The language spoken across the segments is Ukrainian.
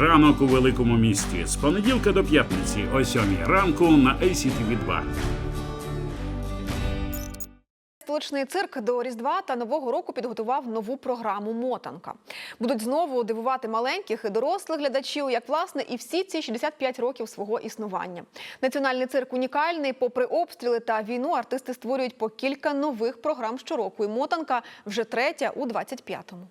Ранок у великому місті з понеділка до п'ятниці о 7 ранку на ACTV 2 Столичний цирк до Різдва та Нового року підготував нову програму Мотанка. Будуть знову дивувати маленьких і дорослих глядачів, як власне і всі ці 65 років свого існування. Національний цирк унікальний. Попри обстріли та війну, артисти створюють по кілька нових програм щороку. І мотанка вже третя у 25-му.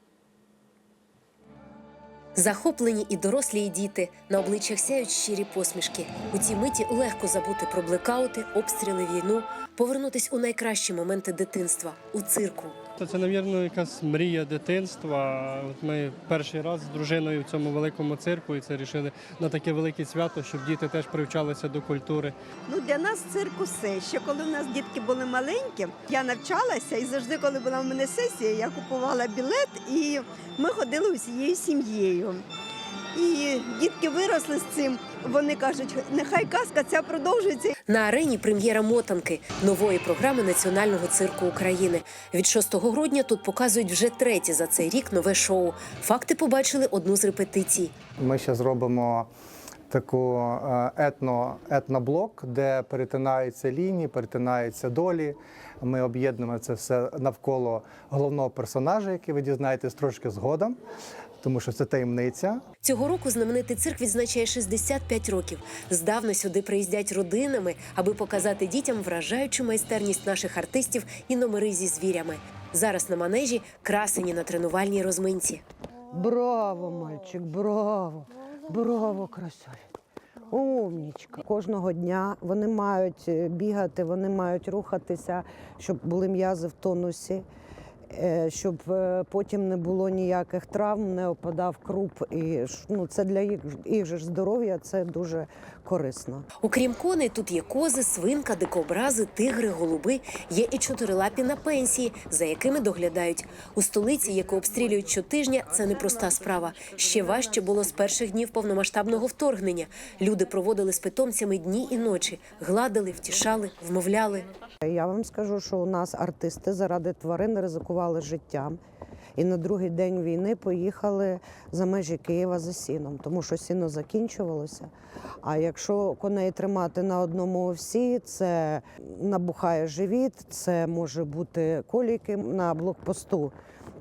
Захоплені і дорослі, і діти на обличчях сяють щирі посмішки. У цій миті легко забути про блекаути, обстріли, війну, повернутись у найкращі моменти дитинства у цирку. Це, це, навірно, якась мрія дитинства. От ми перший раз з дружиною в цьому великому цирку і це рішили на таке велике свято, щоб діти теж привчалися до культури. Ну для нас цирк усе. Ще коли в нас дітки були маленькі, я навчалася і завжди, коли була в мене сесія, я купувала білет і ми ходили усією сім'єю. І дітки виросли з цим. Вони кажуть, нехай казка ця продовжується. На арені прем'єра мотанки нової програми Національного цирку України. Від 6 грудня тут показують вже третє за цей рік нове шоу. Факти побачили одну з репетицій. Ми ще зробимо таку е, етно, етноблок, де перетинаються лінії, перетинаються долі. Ми об'єднуємо це все навколо головного персонажа, який ви дізнаєтесь трошки згодом, тому що це таємниця. Цього року знаменитий цирк відзначає 65 років. Здавна сюди приїздять родинами, аби показати дітям вражаючу майстерність наших артистів і номери зі звірями. Зараз на манежі красені на тренувальній розминці. Браво, мальчик, браво, браво, красавець. Умнічка. Кожного дня вони мають е, бігати, вони мають рухатися, щоб були м'язи в тонусі, щоб е, потім не було ніяких травм, не опадав круп. І ну, це для їх, їх же здоров'я це дуже корисно. Окрім коней, тут є кози, свинка, дикобрази, тигри, голуби. Є і чотирилапі на пенсії, за якими доглядають. У столиці, яку обстрілюють щотижня, це непроста справа. Ще важче було з перших днів повномасштабного вторгнення. Люди проводили з питомцями дні і ночі, гладили, втішали, вмовляли. Я вам скажу, що у нас артисти заради тварин ризикували життям. І на другий день війни поїхали за межі Києва за сіном, тому що сіно закінчувалося. А якщо коней тримати на одному овсі, це набухає живіт, це може бути коліки на блокпосту.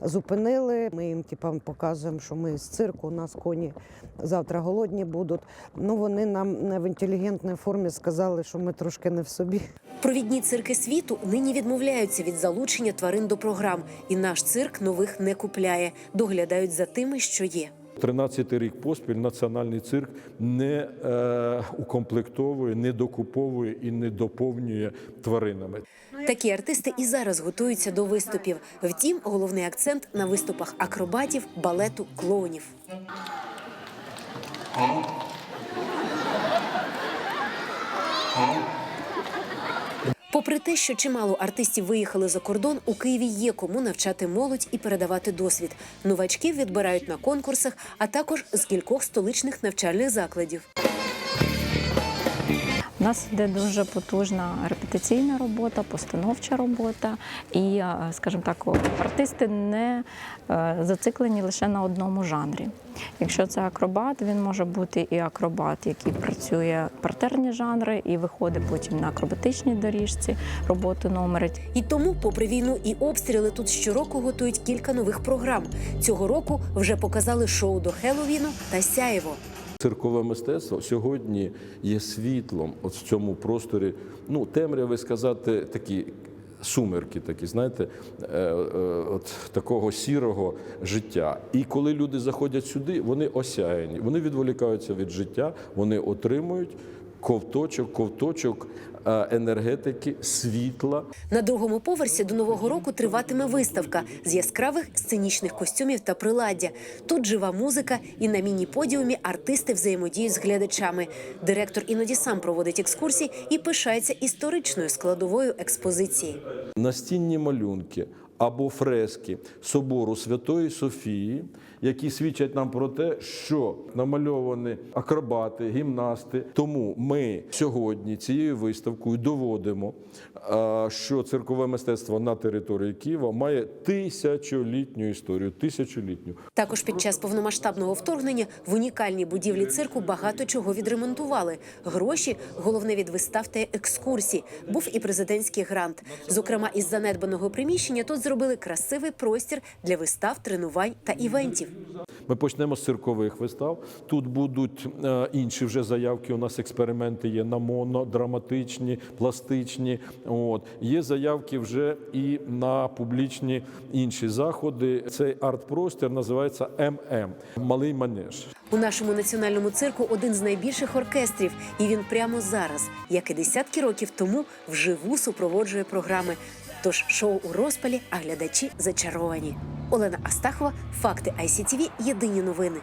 Зупинили. Ми їм типа, показуємо, що ми з цирку, у нас коні завтра голодні будуть. Ну вони нам не в інтелігентній формі сказали, що ми трошки не в собі. Провідні цирки світу нині відмовляються від залучення тварин до програм, і наш цирк нових не купляє. Доглядають за тими, що є. 13 рік поспіль національний цирк не е, укомплектовує, не докуповує і не доповнює тваринами. Такі артисти і зараз готуються до виступів. Втім, головний акцент на виступах акробатів, балету, клоунів. Попри те, що чимало артистів виїхали за кордон, у Києві є кому навчати молодь і передавати досвід. Новачків відбирають на конкурсах, а також з кількох столичних навчальних закладів. У нас йде дуже потужна репетиційна робота, постановча робота, і, е, скажімо так, артисти не е, зациклені лише на одному жанрі. Якщо це акробат, він може бути і акробат, який працює партерні жанри і виходить потім на акробатичній доріжці роботи номери. І тому, попри війну і обстріли, тут щороку готують кілька нових програм. Цього року вже показали шоу до Хеллоуіну та Сяєво. Циркове мистецтво сьогодні є світлом от в цьому просторі. Ну, темряви сказати такі. Сумерки такі, знаєте, е, е, от такого сірого життя. І коли люди заходять сюди, вони осяяні, вони відволікаються від життя, вони отримують ковточок, ковточок е, енергетики, світла. На другому поверсі до нового року триватиме виставка з яскравих сценічних костюмів та приладдя. Тут жива музика, і на міні-подіумі артисти взаємодіють з глядачами. Директор іноді сам проводить екскурсії і пишається історичною складовою експозиції. настінні малюнки або фрески собору Святої Софії, які свідчать нам про те, що намальовані акробати, гімнасти. Тому ми сьогодні цією виставкою доводимо, що циркове мистецтво на території Києва має тисячолітню історію. Тисячолітню. Також під час повномасштабного вторгнення в унікальній будівлі цирку багато чого відремонтували. Гроші головне від вистав та екскурсій. Був і президентський грант. Зокрема, із занедбаного приміщення тут зробили красивий простір для вистав, тренувань та івентів. Ми почнемо з циркових вистав. Тут будуть е, інші вже заявки. У нас експерименти є на моно, драматичні, пластичні. От є заявки вже і на публічні інші заходи. Цей арт-простір називається ММ Малий манеж. У нашому національному цирку один з найбільших оркестрів, і він прямо зараз, як і десятки років тому, вживу супроводжує програми. Тож шоу у розпалі, а глядачі зачаровані. Олена Астахова, факти ICTV, Єдині новини.